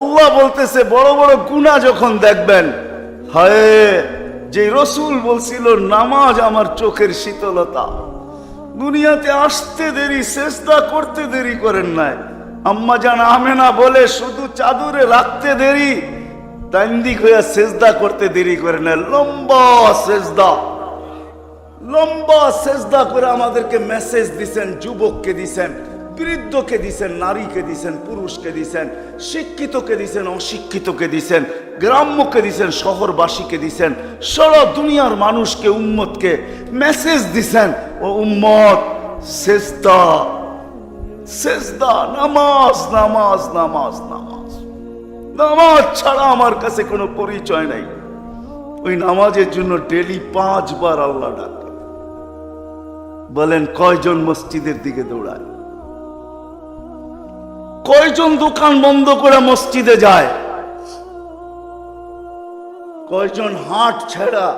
আল্লাহ বলতেছে, বড় বড় গুণা যখন দেখবেন, হায় যে রসুল বলছিল, নামাজ আমার চোখের শীতলতা। দুনিয়াতে আসতে দেরি চেষ্টা করতে দেরি করেন নাই। আম্মা জান আমেনা বলে, শুধু চাদরে রাখতে দেরি তাইন্দিক হইয়া সেজদা করতে দেরি করে না লম্বা সেজদা। লম্বা সেজদা করে আমাদেরকে মেসেজ দিছেন, যুবককে দিছেন। বৃদ্ধকে দিছেন, নারীকে দিছেন, পুরুষকে দিছেন, শিক্ষিতকে দিছেন, অশিক্ষিতকে দিছেন, গ্রাম্যকে দিছেন, শহরবাসীকে দিছেন, সারা দুনিয়ার মানুষকে, উম্মতকে মেসেজ দিছেন, ও উম্মত, সেজদা সেজদা, নামাজ নামাজ নামাজ নামাজ। নামাজ ছাড়া আমার কাছে কোনো পরিচয় নাই। ওই নামাজের জন্য ডেলি পাঁচবার আল্লাহ ডাকে। বলেন, কয়জন মসজিদের দিকে দৌড়ায়? কয়জন দোকান বন্ধ করে মসজিদে যায়? কয়জন হাট ছেড়া?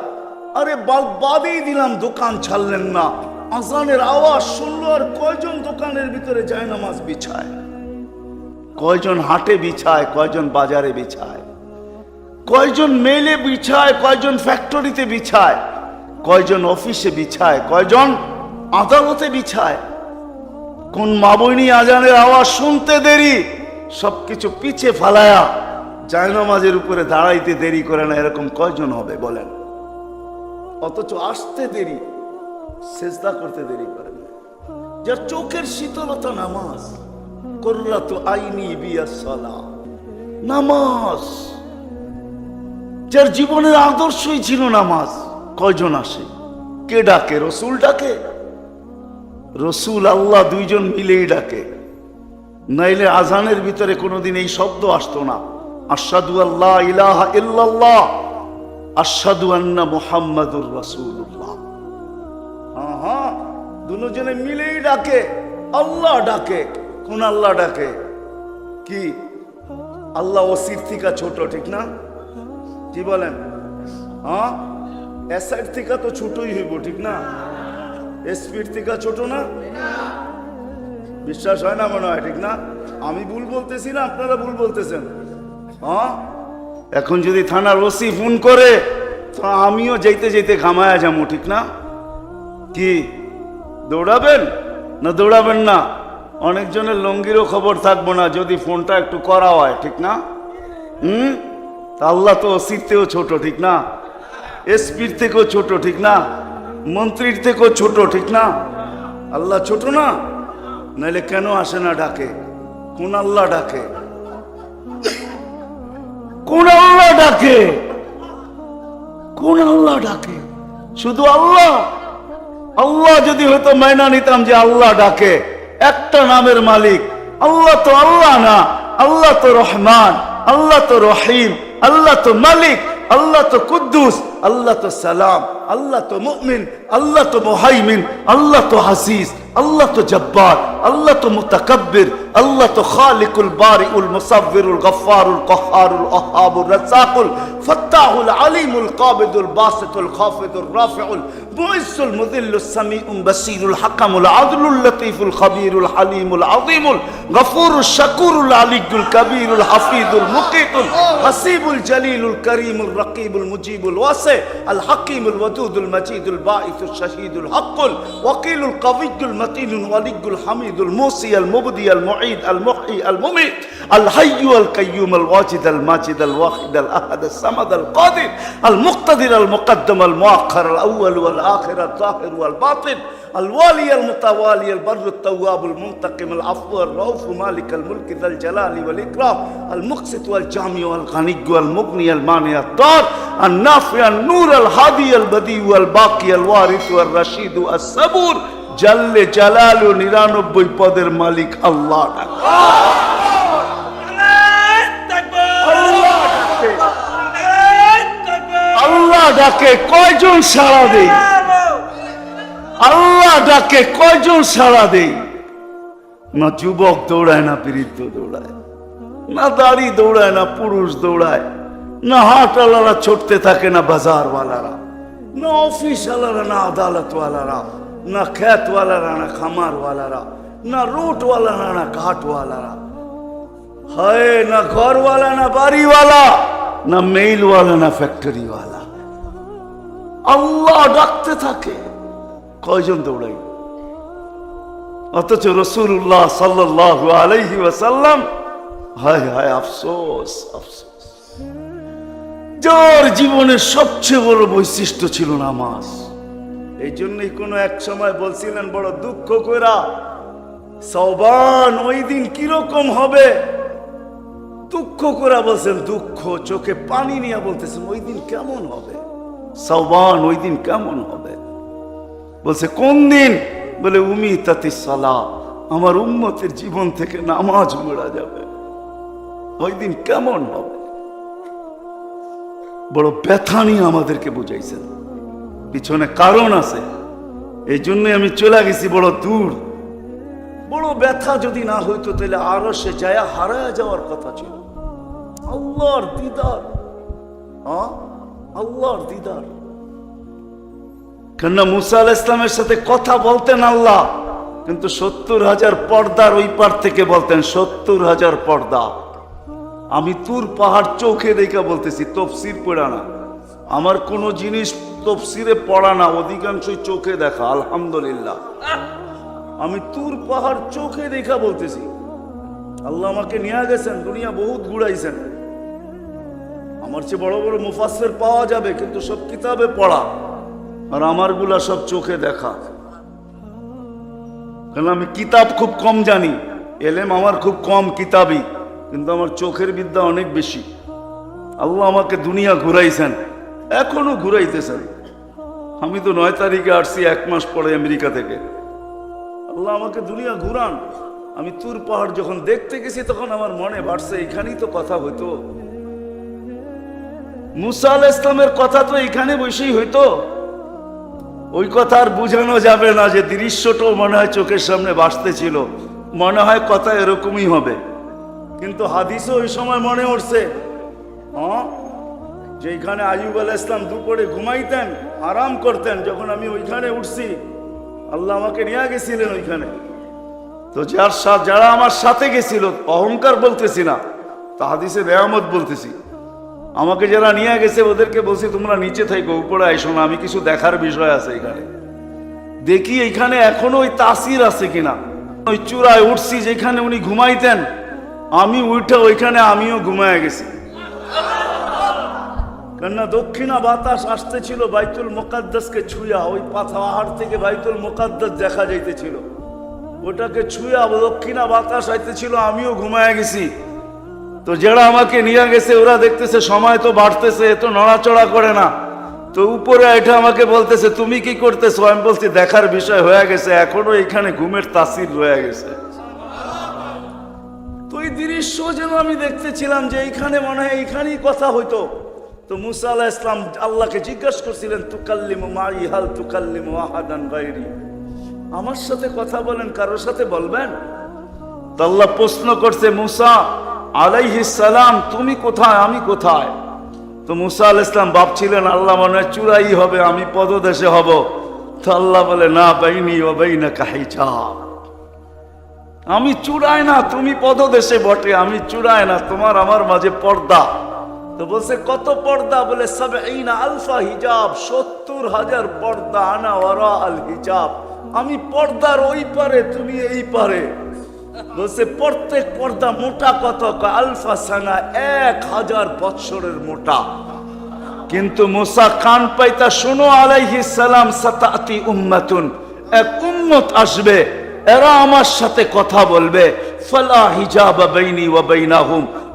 আরে বাদ- বাদেই দিলাম, দোকান ছাড়লেন না। আজানের আওয়াজ শুনলো আর কয়জন দোকানের ভিতরে যায় নামাজ বিছায়? কয়জন হাটে বিছায়, কয়জন বাজারে বিছায়? কয়জন মেলে বিছায়, কয়জন ফ্যাক্টরিতে বিছায়? কয়জন অফিসে বিছায়, কয়জন আদালতে বিছায়? কোন মাবনী আজানের আওয়াজ শুনতে দেরি? সবকিছু পিছে ফালায়া জায়নামাজের উপরে দাঁড়াইতে দেরি করে না, এরকম কয়জন হবে বলেন? অথচ আসতে দেরি, সেজদা করতে দেরি করে না। যার চোখের শীতলতা নামাজ করলা তো আইনি বিয়া নামাজ, যার জীবনের আদর্শই ছিল নামাজ। কয়জন আসে? কে ডাকে? রসুল ডাকে? রসুল আল্লাহ দুইজন মিলেই ডাকে। নাইলে আজানের ভিতরে কোনোদিন এই শব্দ আসতো না। আসাদু আল্লাহ ইলাহা ইল্লাল্লাহ আসাদু আন্না মুহাম্মাদুর রাসূলুল্লাহ। হ্যাঁ দুজনে মিলেই ডাকে, আল্লাহ ডাকে। কোন আল্লাহ ডাকে? কি? আল্লাহ ওসির থেকে ছোট, ঠিক না? কি বলেন? হ্যাঁ এসআইড থেকে তো ছোটই হইব, ঠিক না? স্পিড থেকে ছোট না? বিশ্বাস হয় না মনে হয়, ঠিক না? আমি ভুল বলতেছি না, আপনারা ভুল বলতেছেন। হ্যাঁ? এখন যদি থানার ওসি ফোন করে, তো আমিও যেতে যেতে ঘামায়া যাব, ঠিক না? কি, দৌড়াবেন? না দৌড়াবেন না। অনেকজনের লঙ্গিরও খবর থাকব না, যদি ফোনটা একটু করা হয়, ঠিক না? হুম? আল্লাহ তো ওসির থেকেও ছোট, ঠিক না? এসপির থেকেও ছোট, ঠিক না? মন্ত্রীর থেকেও ছোট, ঠিক না? আল্লাহ ছোট না? নাইলে কেন আসে না ডাকে? কোন আল্লাহ ডাকে? কোন আল্লাহ ডাকে? কোন আল্লাহ ডাকে? শুধু আল্লাহ? আল্লাহ যদি হয়তো মাইনা নিতাম যে আল্লাহ ডাকে, একটা নামের মালিক। আল্লাহ তো আল্লাহ না, আল্লাহ তো রহমান, আল্লাহ তো রহিম, আল্লাহ তো মালিক, আল্লাহ তো কুদ্দুস। আল্লাহ তো সালাম আল্লাহ তো মুমিন আল্লাহ তো মুহাইমিন আল্লাহ তো হাসিস আল্লাহ তো জব্বার আল্লাহ তো মুতাকাব্বির আল্লাহ তো খালিকুল বারিউল মুসাব্বিরুল গফফারুল কহ্হারুল ওহাবুর রাজ্জাকুল ফাত্তাহুল আলিমুল কাবিদুল বাসিতুল খাফিদুর রাফিউল মুইসুল মুদিল্লুস সামিউল বাসিরুল হাকামুল আদলুল লতীফুল খবীরুল হালিমুল আযীমুল গফুরুল শাকুরুল আলিয়ুল কবীরুল হাফিজুল মুকিতুল হাসিবুল জলিলুল করিমুল রকিবুল মুজিবুল ওয়াসি আছে আল হাকিমুল ওয়াদুদুল মাজিদুল বাঈসুল শাহিদুল হাক্কুল ওয়াকিলুল কাবিদুল মাতিনুল ওয়ালিগুল হামিদুল মুসি আল মুবদি আল মুঈদ আল মুহি আল মুমিত আল হাইয়ু আল কাইয়ুম আল ওয়াজিদ আল মাজিদ আল ওয়াহিদ আল আহাদ আল সামাদ আল কাদির আল মুক্তাদির আল মুকদ্দম আল মুআখখার আল আউয়াল ওয়াল আখির আল জাহির ওয়াল বাতিন الوالي المتوالي البر التواب المنتقم العفو الرؤوف مالك الملك ذا الجلال والإكرام المقسط والجامع والغني والمغني المانع الدار النافع النور الهادي البديع والباقي الوارث والرشيد الصبور جل جلال নিরানব্বই পদের মালিক আল্লাহ আল্লাহ ডাকে কয়জন সাড়া দেয় আল্লাহ ডাকে কয়জন সাড়া দেই না যুবক দৌড়ায় না বৃদ্ধ দৌড়ায় না দাড়ি দৌড়ায় না পুরুষ দৌড়ায় না হাটওয়ালারা ছুটতে থাকে না বাজারওয়ালারা, না অফিসওয়ালারা, না আদালতওয়ালারা, না খ্যাতওয়ালারা না খামারওয়ালারা, না রুটওয়ালারা না ঘাটওয়ালারা। হয়, না ঘরওয়ালা, না বাড়িওয়ালা, না মেইলওয়ালা, না ফ্যাক্টরিওয়ালা। আল্লাহ ডাকতে থাকে। কয়জন দৌড়াই অথচ রসুল্লাহ সাল্লাহ আলাইহি ওয়াসাল্লাম, হায় হায়, আফসোস আফসোস। যার জীবনের সবচেয়ে বড় বৈশিষ্ট্য ছিল নামাজ। এই জন্যই কোনো এক সময় বলছিলেন, বড় দুঃখ করা সবান ওই দিন কীরকম হবে? দুঃখ করা বলছেন, দুঃখ, চোখে পানি নিয়ে বলতেছেন, ওই দিন কেমন হবে? সবান ওই দিন কেমন হবে? বলছে, কোন দিন? বলে উমি তাতি সালা আমার উম্মতের জীবন থেকে নামাজ মোড়া যাবে। ওই দিন কেমন হবে? বড় ব্যথা নিয়ে আমাদেরকে বুঝাইছেন। পিছনে কারণ আছে। এই জন্যই আমি চলে গেছি বড় দূর। বড় ব্যথা যদি না হইতো তাহলে আরও সে যায় হারায় যাওয়ার কথা ছিল। আল্লাহর দিদার? আল্লাহর দিদার। কেননা মুসা আল ইসলামের সাথে কথা বলতেন আল্লাহ, কিন্তু সত্তর হাজার পর্দার ওই পার থেকে বলতেন, সত্তর হাজার পর্দা। আমি তুর পাহাড় চোখে দেখা বলতেছি, তফসির পড়া না। আমার কোনো জিনিস তফসিরে পড়া না, অধিকাংশই চোখে দেখা, আলহামদুলিল্লাহ। আমি তুর পাহাড় চোখে দেখা বলতেছি। আল্লাহ আমাকে নিয়ে গেছেন, দুনিয়া বহুত ঘুরাইছেন। আমার চেয়ে বড় বড় মুফাসের পাওয়া যাবে, কিন্তু সব কিতাবে পড়া। আর আমারগুলা সব চোখে দেখা। কারণ আমি কিতাব খুব কম জানি, এলেম আমার খুব কম কিতাবই। কিন্তু আমার চোখের বিদ্যা অনেক বেশি। আল্লাহ আমাকে দুনিয়া ঘুরাইছেন, এখনও ঘুরাইতেছেন। আমি তো নয় তারিখে আসছি, এক মাস পরে আমেরিকা থেকে। আল্লাহ আমাকে দুনিয়া ঘুরান। আমি তুর পাহাড় যখন দেখতে গেছি, তখন আমার মনে বাড়ছে, এখানেই তো কথা হইতো। মুসা আল ইসলামের কথা তো এখানে বসেই হইতো। ওই কথা আর বোঝানো যাবে না যে দৃশ্যটাও মনে হয় চোখের সামনে বাসতেছিল মনে হয় কথা এরকমই হবে। কিন্তু হাদিসও ওই সময় মনে উঠছে। হ্যাঁ? যেখানে আইব আল ইসলাম দুপুরে ঘুমাইতেন, আরাম করতেন, যখন আমি ওইখানে উঠছি, আল্লাহ আমাকে নিয়ে গেছিলেন ওইখানে। তো যার যারা আমার সাথে গেছিল, অহংকার বলতেছি না, তা হাদিসে রেয়ামত বলতেছি। আমাকে যারা নিয়ে গেছে, ওদেরকে বলছি, তোমরা নিচে থাকো উপরে আইসো না, আমি কিছু দেখার বিষয় আছে এখানে। দেখি এখানে এখনও ওই তাসির আছে কিনা। ওই চূড়ায় উঠছি, যেখানে উনি ঘুমাইতেন আমি উঠে ওইখানে আমিও ঘুমায় গেছি। কেননা দক্ষিণা বাতাস আসতেছিল বাইতুল মোকাদ্দাসকে ছুঁয়া, ওই পাহাড় থেকে বাইতুল মোকাদ্দাস দেখা যাইতেছিল। ওটাকে ছুঁয়া দক্ষিণা বাতাস আইতেছিল, আমিও ঘুমায় গেছি। তো যারা আমাকে নিয়ে গেছে, ওরা দেখতেছে সময় তো বাড়তেছে এত নড়াচড়া করে না। তো উপরে এটা আমাকে বলতেছে, তুমি কি করতেছো? আমি বলছি, দেখার বিষয় হয়ে গেছে, এখনও এখানে ঘুমের তাসির রয়ে গেছে। তো এই দৃশ্য যেন আমি দেখতেছিলাম যে এইখানে মনে হয় এইখানেই কথা হইতো। তো মুসা আলাহ ইসলাম আল্লাহকে জিজ্ঞাসা করছিলেন, তুকাল্লিম মাই, হাল তুকাল্লিম আহাদান বাইরি আমার সাথে কথা বলেন, কারোর সাথে বলবেন? তো আল্লাহ প্রশ্ন করছে, মুসা আলাইহিস সালাম, তুমি কোথায়? আমি কোথায়? তো মুসা আল ইসলাম ভাবছিলেন, আল্লাহ মনে হয় চূড়াই হবে, আমি পদদেশে হব। তো আল্লাহ বলে, না, বাইনি ও বাইনা কাহিচা আমি চূড়ায় না, তুমি পদদেশে বটে, আমি চূড়ায় না, তোমার আমার মাঝে পর্দা। তো বলছে, কত পর্দা? বলে সব আলফা হিজাব, সত্তর হাজার পর্দা, আনা ওরা আল হিজাব। আমি পর্দার ওই পারে, তুমি এই পারে। বলছে, প্রত্যেক পর্দা মোটা কত? আলফা সানা, এক হাজার বৎসরের মোটা। কিন্তু মোসা কান পাইতা, শোনো আলাইহি সালাম, সাতাতি উম্মাতুন। এক উম্মত আসবে এরা আমার সাথে কথা বলবে। হিজাব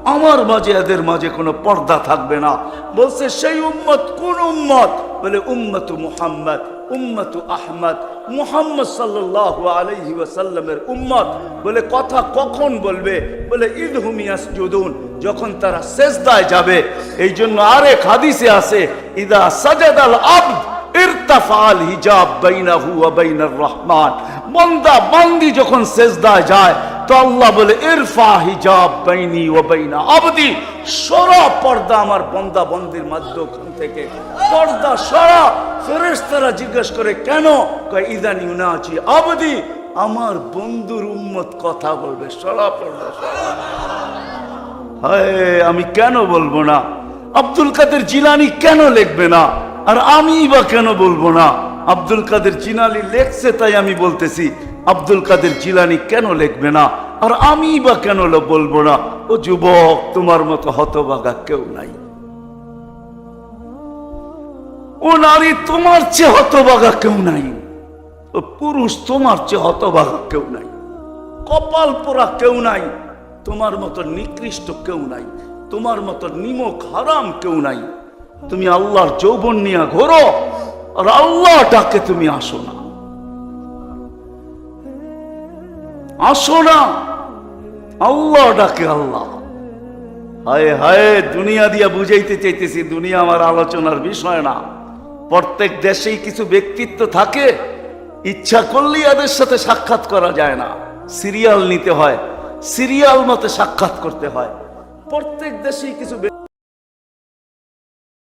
আমার মাঝে এদের মাঝে কোনো পর্দা থাকবে না। বলছে, সেই উম্মত কোন উম্মত? বলে, উম্মতু মুহাম্মদ, উম্মতু আহমদ, মুহাম্মদ সাল্লাল্লাহু আলাইহি ওয়াসাল্লামের উম্মত। বলে, কথা কখন বলবে? বলে ঈদ হুমিয়াস জুদুন যখন তারা সেজদায় যাবে। এই জন্য আরেক হাদিসে আছে, ইদা সাজাদ আল আবদ ইরতাফাল হিজাব ওয়া বাইনার রহমান। বান্দা, বান্দি যখন সেজদায় যায়, তো আল্লাহ বলে, ইরফা হিজাব বাইনি বাইনা আবদি। সরা পর্দা আমার থেকে। পর্দা সরা। ফেরেশতারা জিজ্ঞেস করে, কেন? কয়, ইদান ইউনাচি আবদি। আমার বন্ধুর উম্মত কথা বলবে। সরা পর্দা সরা। হায়, আমি কেন বলব না? আব্দুল কাদের জিলানি কেন লিখবে না? আর আমি বা কেন বলব না? আব্দুল কাদের জিলানি লেখছে তাই আমি বলতেছি, আব্দুল কাদের জিলানি কেন লিখবে না? আর আমি বা কেন বলব না? ও যুবক, তোমার মতো হতবাগা কেউ নাই। ও নারী, তোমার চেয়ে হতবাগা কেউ নাই। ও পুরুষ, তোমার চেয়ে হতবাগা কেউ নাই। কপাল পোড়া কেউ নাই। তোমার মতো নিকৃষ্ট কেউ নাই। তোমার মতো নিমক হারাম কেউ নাই। তুমি আল্লাহর যৌবন নিয়ে ঘোরো, আর আল্লাহ ডাকে তুমি আসো না। আসো না। আল্লাহ ডাকে আল্লাহ। হায় হায়, দুনিয়া দিয়া বুঝাইতে চাইতেছি, দুনিয়া আমার আলোচনার বিষয় না। প্রত্যেক দেশেই কিছু ব্যক্তিত্ব থাকে, ইচ্ছা করলেই এদের সাথে সাক্ষাৎ করা যায় না। সিরিয়াল নিতে হয়, সিরিয়াল মতে সাক্ষাৎ করতে হয়। প্রত্যেক দেশেই কিছু ব্যক্তি-